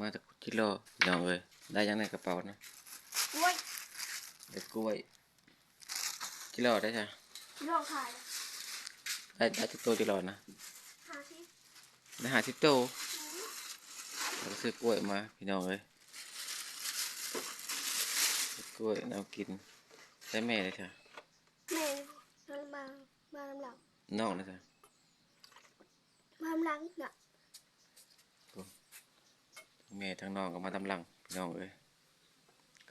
มาจากกิโลพี่น้องเอ้ยได้ยังในกระเป๋านะกล้วยได้กล้วยกิโลได้จ้ะลองขายได้ได้ทุกตัวกิโลนะหาที่ได้หาสิบตัวเราก็ซื้อกล้วยมาพี่น้องเอ้ยซื้อกล้วยเอากินได้แม่เลยจ้ะแม่มันมามาลำหลังนอกนะจ้ะมาลำหลังน่ะทั้ง แม่ทั้งน้องก็มาตำลังพี่น้องเอ้ย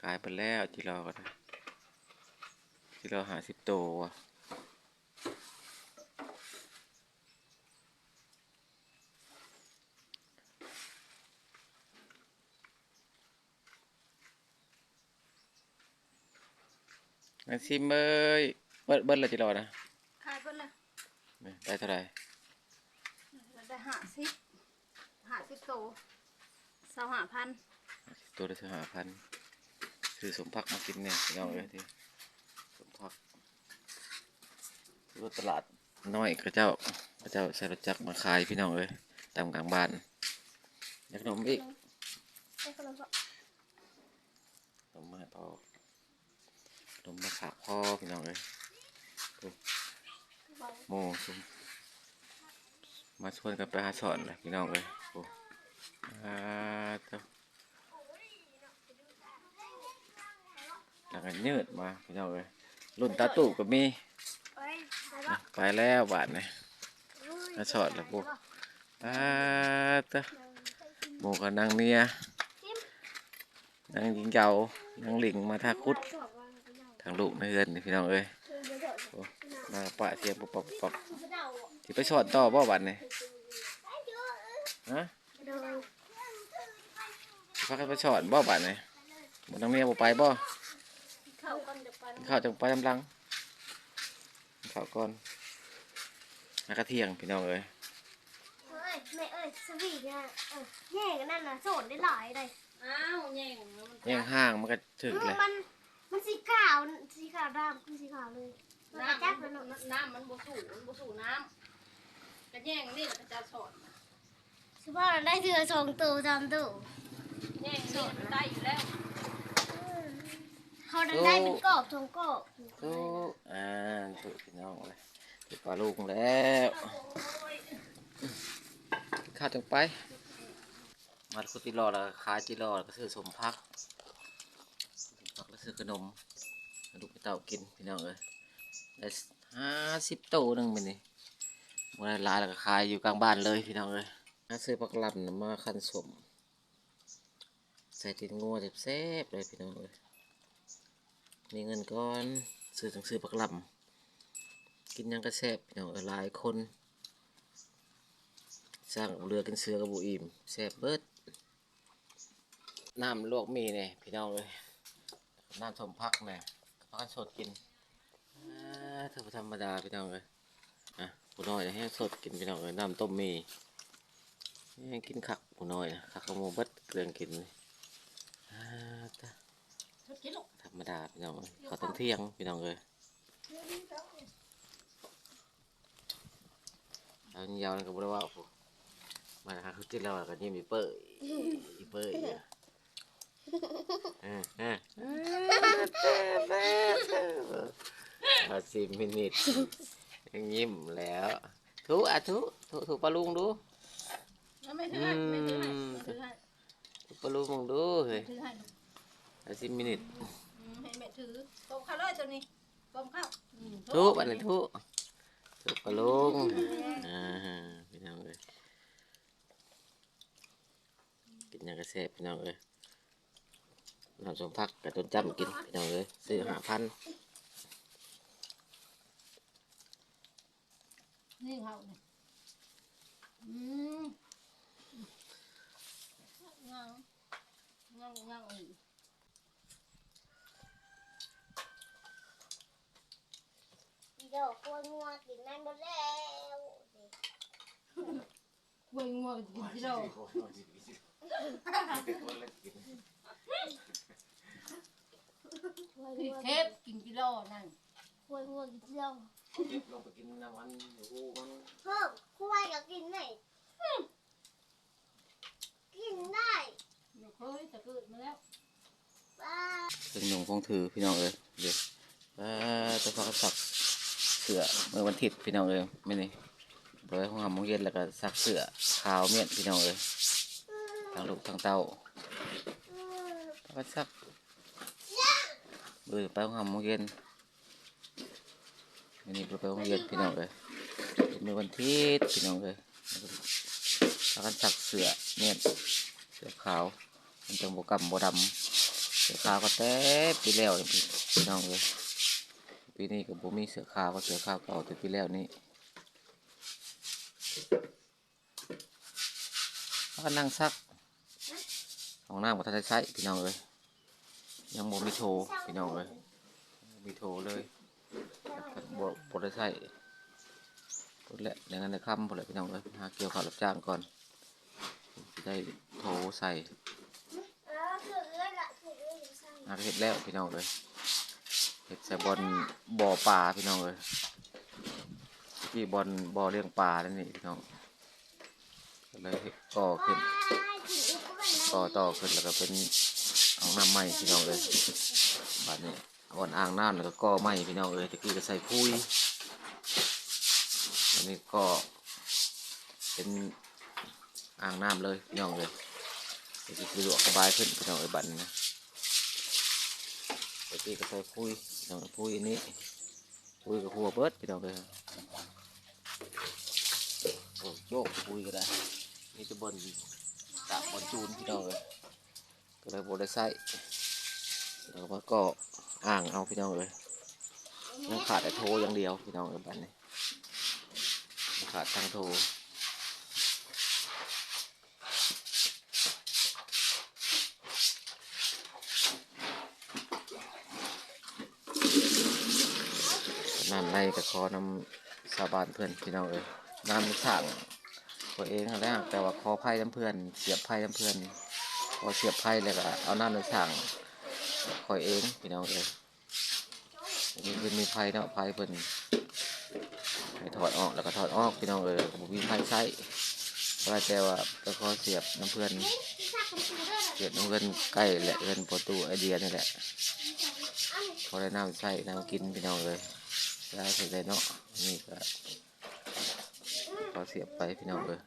กลายไปแล้วกิโลก็ได้กิโลหาสิบตัวว่ะอันซิมเอ้ยเบิ้ลเบิ้ลละจิรอนะขายเพิ่นเลยนี่ได้เท่าไหร่ได้หาสิบหาสิบโตสาวหาพันตัวละห้าพันซื้อสมพักมากินเนี่ยพี่น้องเอ้ยที่สมพักรถตลาดน้อยกระเจ้ากระเจ้าใช้รถจักรมาขายพี่น้องเอ้ยตามกลางบ้านอยากขนมอีกได้ขนมก็ขนมมาให้พ่อขนมมาฝากพ่อพี่น้องเอ้ยเบาโมซุมมาชวนกันไปหาสอนเลยพี่น้องเอ้ยโอ้ อ่าเจ้าแล้วก็ยืดมาพี่น้องเอ้ยรุ่นตาตู่ก็มีไปไปนะไปแล้วบาทนี่มาสอดแล้วปุ๊อ่าตะหมูกับนางเนียนางยิงเก่านางหลิงมาทาคุดทางลูกในเรือนนี่พี่น้องเอ้ยโอ้มาปะเสียปุ๊บปั๊บปุ๊บปับที่ไปสอดต่อบ่บาทนี่ฮะ สิพากันไปสอดบ่บาทนี่บ่นางเนียบ่ไปบ่เข้ากันเดี๋ยวไปข้าวจังไปกำลังข้าวก่อนแล้วก็เที่ยงพี่น้องเอ้ยเอ้ยแม่เอ้ยสวีทเนี่ยเออแย่กันนั่นน่ะโสดได้หลายเลยอ้าวแย่งแล้วมันแย่งห้างมันก็ถึกเลยมันมันสีขาวสีขาวดำคือสีขาวเลยมันกระน้ำจัมับนแล้วเนาะน้ำมันบ่สูมันบ่สูน้ำกระแย่งนี่กระจะสอนสมมติเราได้เสือสองตัวสามตัว แย่งนี่มันได้อยู่แล้วเขาได้เป็นกรอบทองกรอบทุกอ่าทุกพี่น้องเลยทุกปลาลูกแล้วข้าวจังไป มาคุดจิรอแล้วก็ขายจิรอแล้วก็ซื้อสมพักสมพักแล้วซื้อขนมให้ลูกไปเต่ากินพี่น้องเอ้ยได้ห้าสิบโตวหนึงมันนี่มื่อหลายแล้วก็ขายอยู่กลางบ้านเลยพี่น้องเอ้ยหาซื้อผักลำน่ะมาคั้นสม ใส่ตินงัวแซ่บๆเลยพี่น้องเอ้ยมีเงินก้อนซื้อต้องซื้อผักลำกินยังก็แซ่บพี่น้องเอ้ยหลายคน สร้างเรือกินเสือกับบุอิ่มแซ่บเบิดน้ำลวกมีเนี่ยพี่น้องเลยน้ำสมพักเนี่ยพักสดกินอ่าถ้าธรรมดาพี่น้องเลยอะผู้น้อยจะให้สดกินพี่น้องเลยน้ำต้มมีให้กินขักผู้น้อยนะขักขโมยเบิดเกลืองกินเลย ตะทุกกิโลธรรมดาพี่น้องเอ้ยเขาต้องเที่ยงพี่น้องเลยเอายาวนั่นก็บ่ได้ว่าโอ้โหมาหาเขาจิตแล้วก็ยิ้มอีเป้ยอีเป้ยอะเออเออเอาสิมินิทยังยิ้มแล้วทุอะทุทุทุปลาลุงดูแล้วไม่ถือให้ไม่ถือให้ไม่ถือให้ทุปลาลุงมึงดูเฮ้ยถือให้ เอาสิมินิทอืมให้แม่ถือต้มข้าวเลยตัวนี้ต้มข้าวอืมทุอันนี้ทุทุปลาลุงอ่าพี่น้องเลยกินหยังกระแสบพี่น้องเลยน้ำสมพักกับต้นจำกินพี่น้องเลยซื้อหาพันนี่เขาเนี่ยอืมงางงางงางอีก เดี๋ยวกล้วยงัวกินนั่หมดแล้วเบิ่งว่ากินกิโลพี่เทปกินกิโลนั่นกล้วยงัวกินเที่ยวเก็บลงไปกินน้ำมันหูมันเพิ่มกล้วยก็กินได้อืมกินได้มาแล้วเป็นหนุ่มคงถือพี่น้องเอ้ยเดี๋ยวเออจะพักสัก เสือเมื่อวันอาทิตย์พี่น้องเอ้ยไม่นี่เปิดห้องหามงเย็นแล้วก็ซักเสือขาวเมียนพี่น้องเอ้ยทั้งลูกทั้งเต้าพักสักเออไปห้องหามงเย็นวันนี้ไปห้องเย็นพี่น้องเอ้ยเมื่อวันอาทิตย์พี่น้องเอ้ยพักกันสักเสือเมียนเสือขาวมันจังบกำบดำเสือขาวก็แต่ปีแล้วพี่พี่น้องเลย ปีนี้ก็บ่มีเสือขาวก็เสือขาวเก่าแต่ปีแล้วนี่แล้วก็นั่งซักของน้ำกับทันได้ใช้พี่น้องเลยยังบ่มีโทรพี่น้องเลยบ่มีโทรเลยบ่บ่ได้ใช้พุ่นแหละในงานในค่ำพุ่นแหละพี่น้องเลยหาเกี่ยวข้าวรับจ้างก่อนสิได้โทรใส่อาเห็ดแล้วพี่น้องเลย เห็ดใส่บอลบ่อปลาพี่น้องเลยที่บอลบ่อเลี้ยงปลานั่นนี่พี่น้องก็เลยก่อขึ้นก่อต่อขึ้นแล้วก็เป็นเอาน้ำใหม่พี่น้องเลยบัดนี้อาอ่อนอ่างน้ำแล้วก็ก่อใหม่พี่น้องเลยตะกี้ก็ใส่พุยอันนี้ก็เป็นอ่างน้ำเลยพี่น้องเลยตะกี้สะดวกสบายขึ้นพี่น้องเอ้ยบัดนี้นะไปตีก็ใส่พุย น้องพุยนี้พุยกับหัวเบิดพี่น้องเลยโยกพุยก็ได้นี่จะบนตากบนจูนพี่น้องเลยก็เลยบได้ใส่แล้วก็ก็อ่างเอาพี่น้องเลยยังขาดแต่โทอย่างเดียวพี่น้องเลยบัดนี้ขาดทางโท รน้ำในกับคอน้ำสาบานเพื่อนพี่น้องเลยน้ำสั่งตัวเองกันแล้วแต่ว่าคอไพ่น้ำเพื่อน เสียบไพ่น้ำเพื่อนพอเสียบไพ่เลยก็เอาน้ำในสั่งคอยเองพี่น้องเลยมีเพื่อนมีไพ่เนาะไพ่เพื่อนให้ถอดออกแล้วก็ถอดออกพี่น้องเลยผมมีไพ่ใช้เพราะว่าแต่ว่าก็ขอเสียบน้ำเพื่อนเสียบน้ำเพื่อนใกล้แหละเพื่อนประตูไอเดียนี่แหละพอได้น้ำใช้น้ำกินพี่น้องเลย ได้เสร็จเลยเนาะนี่ก็พอเสียบไปพี่น้องเลย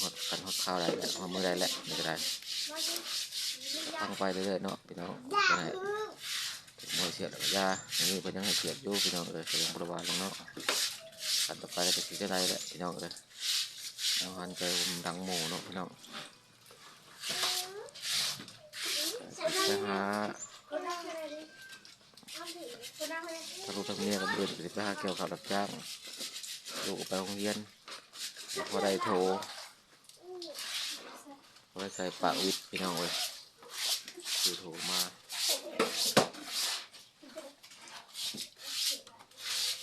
หดกันหดข้าวได้แหละหอมือได้แหละนี่ก็ได้ตั้งไปเรื่อยๆเนาะพี่น้องจะให้มวยเสียบแล้วยาอันนี้เป็นยังให้เสียบอยู่พี่น้องเลยเป็นยังบริวารลงเนาะกันต่อไปจะสีจะได้แหละพี่น้องเลยเอาหันใจผมดังหมูเนาะพี่น้องไปหา ถ้าลูกทำเมียกับเอื่นสิไปหาเกี่ยวกับรับจ้างลูกไปโรงเรียนพอได้โทรพอได้ใส่ปากวิทย์พี่น้องเลยคือโทรมา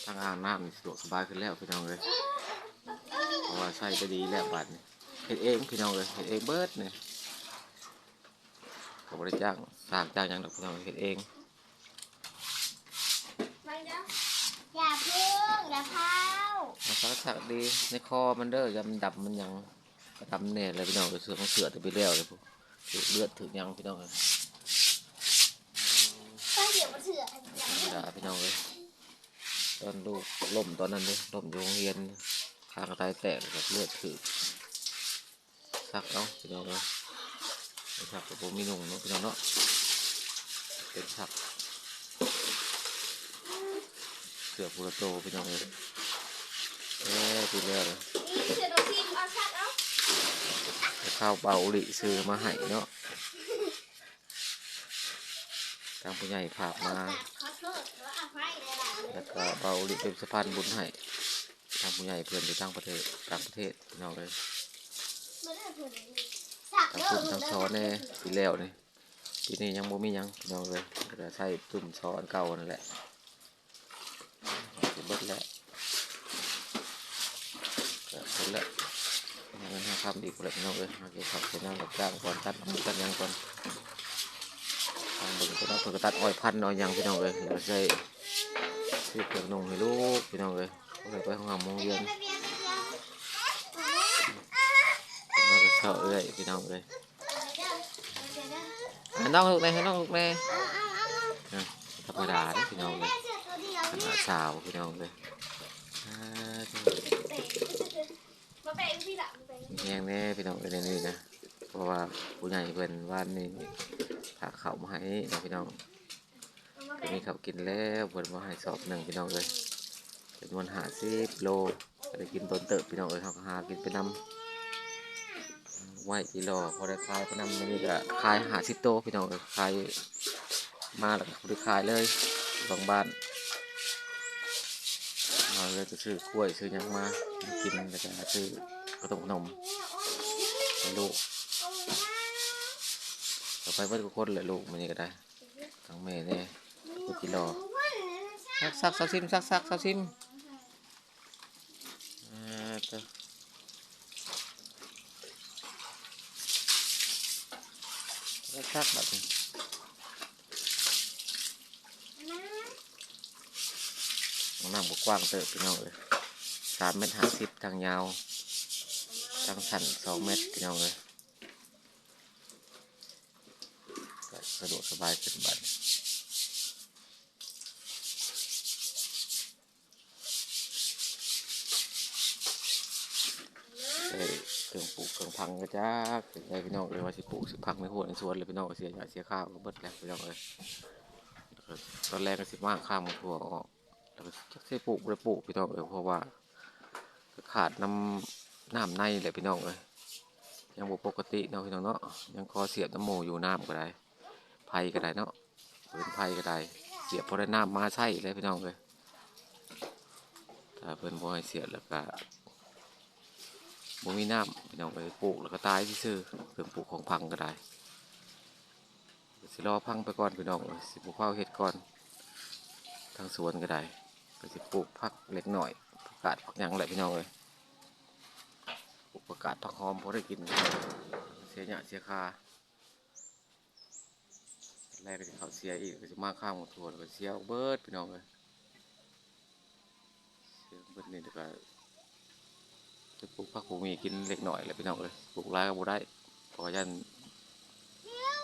ทางอ่างน้ำสะดวกสบายขึ้นแล้วพี่น้องเลยเพราะว่าใส่ก็ดีแล้วบัดนี่เฮ็ดเองพี่น้องเลยเฮ็ดเองเบิร์ดเนี่ยก็บริจ้างสร้างจ้างยังดอกพี่น้องเฮ็ดเอง อย่าพึ่งอย่าเผามันสักสักดีในคอมันเด้อยำดำมันยังกระดำแน่เลยพี่น้องเสือของเสือตัวไปแล้วเลยพวกถือเลือดถึงยังพี่น้องเลยก็เดี๋ยวมาเถื่อนธรรมดาพี่น้องเลยตอนลูกล่มตอนนั้นเลยล่มอยู่โรงเรียนข้างกระต่ายแตกกับเลือดถือซักเอาพี่น้องเลยซักกับผมมีหนุ่งเนาะพี่น้องเนาะเป็นซัก เสือปูระโตพี่น้องเลยเอ้ยปีแล้วเลยนี่เสือโดนซีมเอาชัดเอาข้าวเบาหลีซื้อมาให้เนาะทางผู้ใหญ่ฝากมาขอโทษแล้วเอาไว้เลยล่ะแล้วก็เบาหลีเป็นสะพานบุญให้ทางผู้ใหญ่เพื่อนอยู่ต่างประเทศต่างประเทศพี่น้องเลยไม่ได้เพื่อนสักทางเด้อคุณทางซ้อนแน่ปีแล้วนี่ปีนี้ยังบ่มีหยังพี่น้องเลยก็จะใช้ตุ่มซ้อนเก่านั่นแหละสิ เบิดแล้วก็เบิดแล้วยังไงทำอีกเลยพี่น้องเลยหาเกี่ยวกับเป็นงานกับจ้างก่อนตัดตัดยังก่อนทางบนก็ต้องเพิ่งตัดอ้อยพันน้อยยังพี่น้องเลยแล้วใส่ซื้อเครื่องนงให้ลูกพี่น้องเลยก็เลยไปห้องหามโมงเย็นแล้วก็เช้าเอ้อยพี่น้องเลยให้น้องลูกแน่ให้น้องลูกเอาเอาเอาเอาธรรมดาเด้อพี่น้องเลย เสือตัวเดียวขเนี่นาสาวพี่น้องเลยอ่าเด้อเตะมาเตะพี่ละมาเตะแห้งแน่พี่น้องเลยนี่นะเพราะว่าผู้ใหญ่เพิ่นว่านนี่ถากเขามาให้นะพี่น้องมาก็เตะมีข้าวกินแล้วเพิ่นมาให้สอบหนึ่งพี่น้องเลยจำนวนหาสิบโลก็ได้กินต้นเติบพี่น้องเลยเขาหากินไปนำไหวกิโลพอได้ขายไปนำนี่ก็ขายหาสิบโตพี่น้องเลยขายมาแล้วก็บ่ได้ขายเลยบางบ้าน เราเลยจะซื้อกล้วยซื้อยังมากินแล้วก็ซื้อกระต้มขนมให้ลูกต่อไปเพื่อนทุกคนเลยลูกมันนี่ก็ได้ทั้งแม่เนี่ยกูกิโลซักซักซักซิมซักซักซักซิมอ่าตัวซักซักแบบนี้ น้ำบกกว้างเติบพี่น้องเลยสามเมตรห้าสิบทางยาวทางสั้นสองเมตรพี่น้องเลยสะดวกสบายขึ้นบัดเอ้ยเครื่องปลูกเครื่องพังก็จ้าเป็นไงพี่น้องเลยว่าสิปลูกสิพังในหัวในสวนเลยพี่น้องเสียหยาเสียข้าวก็เบิดแล้วพี่น้องเลยตอนแรกก็สิมากข้ามมาทั่วออก แล้วก็จะสิปลูกบ่ไปปลูกพี่น้องเลยเพราะว่า ขาดน้ำน้ำในเลยพี่น้องเลยยังบ่ปกติเนาะพี่น้องเนาะยังคอเสียบน้ำโมอยู่น้ำก็ได้ไผ่ก็ได้เนาะเป็นไผ่ก็ได้เสียบพอได้น้ำมาใช่เลยพี่น้องเลยถ้าเพิ่นบ่ให้เสียบแล้วก็บ่มีน้ำพี่น้องไปปลูกแล้วก็ตายซื่อเพิ่งปลูกของพังก็ได้สิรอพังไปก่อนพี่น้องสิปลูกข้าวเฮ็ดก่อนทางสวนก็ได้ ก็สิปลูกผักเล็กหน่อยผักกาดผักยังแหลพี่น้องเลยปลูกผักกาดผักหอมพอได้กิน เสียหยาเสียคาแรกก็จะเขาเสียอีกก็จะมาข้างหมดทั่วแล้วก็เสียเบิร์ดพี่น้องเลยเสียเบิดนี่แล้วก็จะปลูกผักปลูมีกินเล็กหน่อยแหละพี่น้องเลยปลูกหลายก็บ่ได้เพราะว่ายัน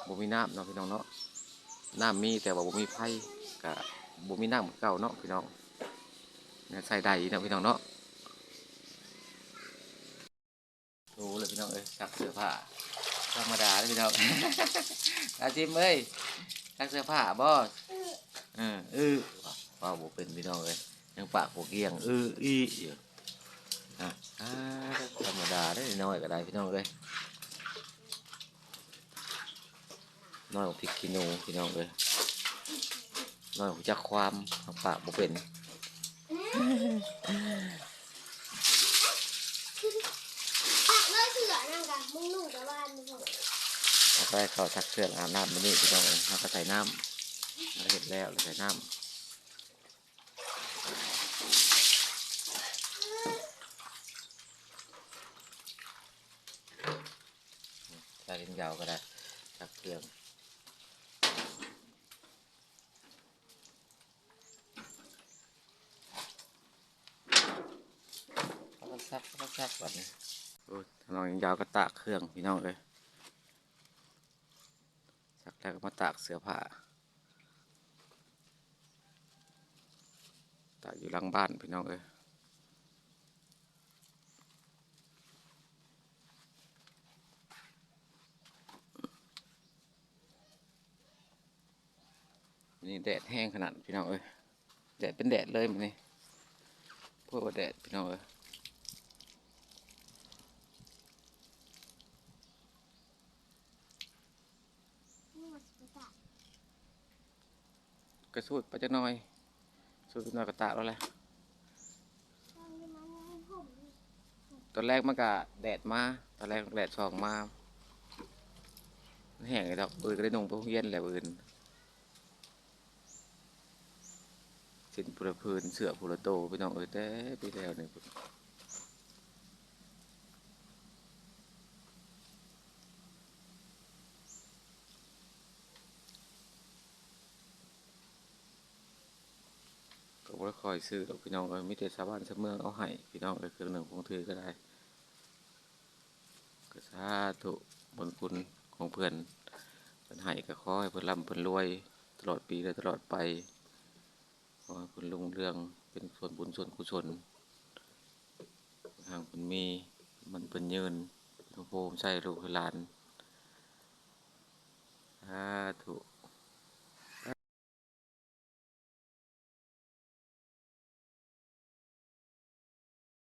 บ่มีน้ำเนาะพี่น้องเนาะน้ำมีแต่ว่าบ่มีไผก็บ่มีน้ำเหมือนเก่าเนาะพี่น้อง ใส่ได้อีกนะพี่น้องเนาะดูเลยพี่น้องเอ้ยซักเสื้อผ้าธรรมดาเลยพี่น้องอาจิมเอ้ยซักเสื้อผ้าบ่เออเออว้าวบ่เป็นพี่น้องเอ้ยยังปากบ่เกี้ยงเอออีอยู่อะธรรมดาได้น้อยก็ได้พี่น้องเลยน้อยพริกขี้หนูพี่น้องเลยน้อยกว่าจักความปากบ่เป็น ผักเลยเสือนั่งกันมึงนุ่งแต่ว่ามึงหมดแล้วก็ให้เขาทักเครื่องอาบน้ำมานี่พี่น้องเลยแล้วก็ใส่น้ำเราเห็นแล้วเราใส่น้ำใส่ลิ้นยาวก็ได้ทักเครื่อง เขาก็ซักเขาก็ซักแบบนี้โอ้ยถ้าน้องยังยาวก็ตากเครื่องพี่น้องเลยซักแล้วก็มาตากเสื้อผ้า ตากอยู่หลังบ้านพี่น้องเลยนี่แดดแห้งขนาดพี่น้องเอ้ยแดดเป็นแดดเลยมันนี่พวกว่าแดดพี่น้องเอ้ย มึงมาสิบตาก ระสูดไปจะน้อยสูดน่อยก็ตากแล้วแหละตอนแรกมันก็แดดมาตอนแรกแดดสองมาแห้งเลยดอกปืนก็ได้นงไปโรงเรียนแหละปืนสินพุระพื้นเสือพุระโตพี่น้องเอ้ยแต่ปีแล้วเนี่ย บ่ได้คอยซื้อดอกพี่น้องเอ้ยมีแต่ชาวบ้านชาวเมืองเอาให้พี่น้องเอ้ยเครื่องหนึ่งของถือก็ได้ก็สาธุบุญคุณของเพื่อนพิ่นให้ก็ขอให้เพิ่นร่ำเพิ่นรวย ตลอดปีและตลอดไปขอให้เพิ่นรุ่งเรืองเป็นส่วนบุญส่วนกุศลทางเพิ่นมีมันเพิ่นยืนทุกโฮมใส่ลูกให้หลานสาธุ